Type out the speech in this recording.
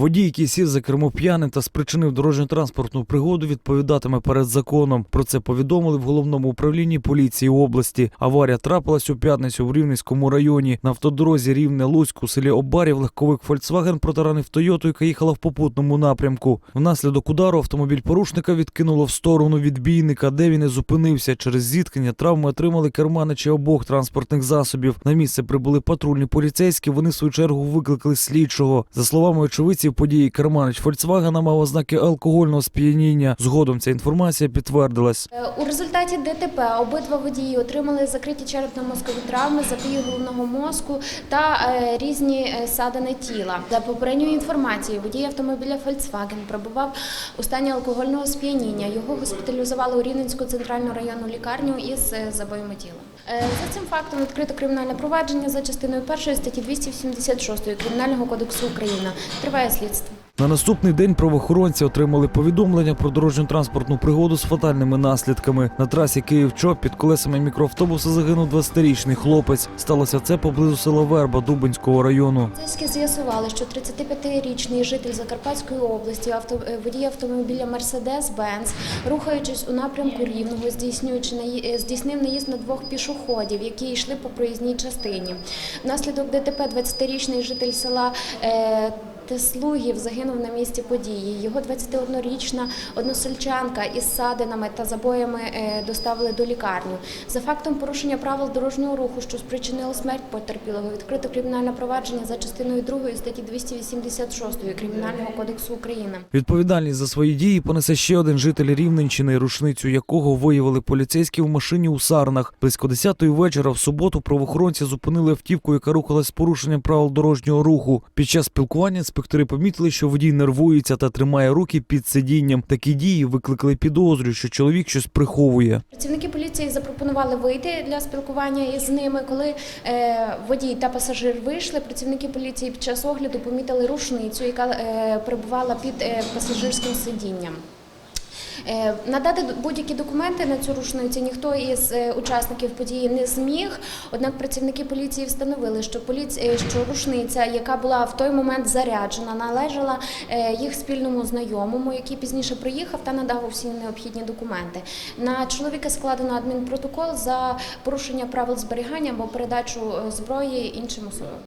Водій, який сів за кермо п'яним та спричинив дорожньо-транспортну пригоду, відповідатиме перед законом. Про це повідомили в головному управлінні поліції області. Аварія трапилась у п'ятницю в Рівненському районі. На автодорозі Рівне Луцьк у селі Обарів легковик Volkswagen протаранив Тойоту, яка їхала в попутному напрямку. Внаслідок удару автомобіль порушника відкинуло в сторону відбійника, де він і зупинився. Через зіткнення травми отримали керманичі обох транспортних засобів. На місце прибули патрульні поліцейські. Вони в свою чергу викликали слідчого. За словами очевидців події, керманич Фольксвагена мав ознаки алкогольного сп'яніння. Згодом ця інформація підтвердилась. Е, У результаті ДТП обидва водії отримали закриті черепно-мозкові травми, запії головного мозку та е, різні е, ссадини тіла. За попередньою інформацією, водій автомобіля Volkswagen перебував у стані алкогольного сп'яніння. Його госпіталізували у Рівненську центральну районну лікарню із забоями тіла. За цим фактом відкрито кримінальне провадження за частиною 1 статті 276 Кримінального кодексу України. Триває слідство. На наступний день правоохоронці отримали повідомлення про дорожньо-транспортну пригоду з фатальними наслідками. На трасі Київ-Чоп під колесами мікроавтобуса загинув 20-річний хлопець. Сталося це поблизу села Верба Дубинського району. Поліцейські з'ясували, що 35-річний житель Закарпатської області, авто, е, водій автомобіля Мерседес-Бенц, рухаючись у напрямку Рівного, здійснюючи наї- е, здійснив наїзд на двох пішоходів, які йшли по проїзній частині. Внаслідок ДТП 20-річний житель села е, Теслугів загинув на місці події. Його 21-річна односельчанка із садинами та забоями е, доставили до лікарню. За фактом порушення правил дорожнього руху, що спричинило смерть потерпілого, відкрито кримінальне провадження за частиною 2 статті 286 Кримінального кодексу України. Відповідальність за свої дії понесе ще один житель Рівненщини, рушницю якого виявили поліцейські в машині у Сарнах. Близько 10-ї вечора в суботу правоохоронці зупинили автівку, яка рухалась з порушенням правил дорожнього руху. Під час спілкування інспектори помітили, що водій нервується та тримає руки під сидінням. Такі дії викликали підозрю, що чоловік щось приховує. Працівники поліції запропонували вийти для спілкування із ними. Коли е, водій та пасажир вийшли, працівники поліції під час огляду помітили рушницю, яка е, перебувала під е, пасажирським сидінням. Е, Надати будь-які документи на цю рушницю ніхто із е, учасників події не зміг. Однак працівники поліції встановили, що поліці... е, що рушниця, яка була в той момент заряджена, належала їх спільному знайомому, який пізніше приїхав та надав усі необхідні документи. На чоловіка складено адмінпротокол за порушення правил зберігання або передачу зброї іншим особам.